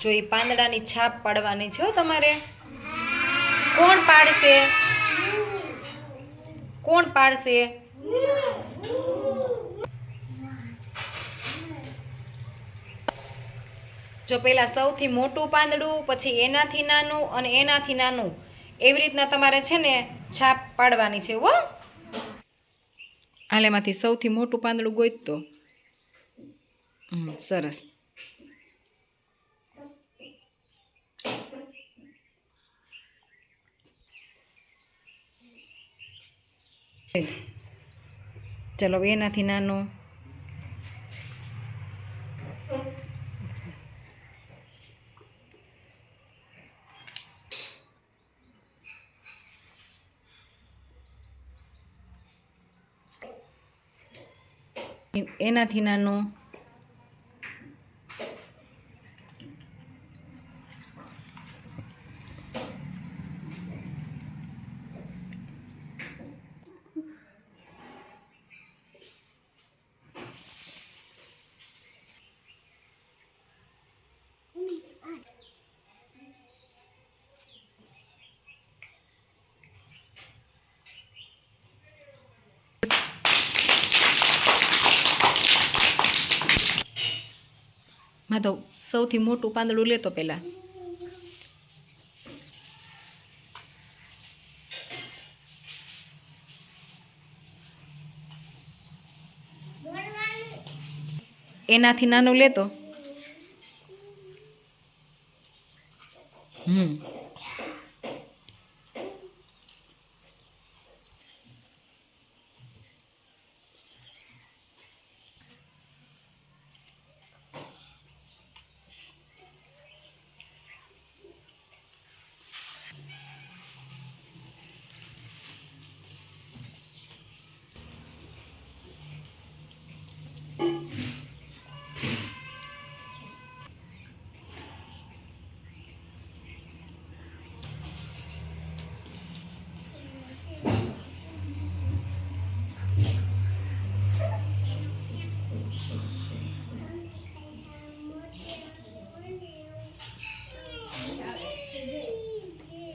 જો એ પાંદડાની છાપ પાડવાની છે તમારે. કોણ પાડશે? કોણ પાડશે? જો પહેલાં સૌથી મોટું પાંદડું, પછી એનાથી નાનું અને એનાથી નાનું. એવી રીતના તમારે છે ને છાપ પાડવાની છે હો. આલેમાંથી સૌથી મોટું પાંદડું હમ, સરસ. ચલો હવે એનાથી નાનું એનાથી નાનું માં તો સૌથી મોટું પાંદડું લેતો પહેલાં એનાથી નાનું લેતો. હમ.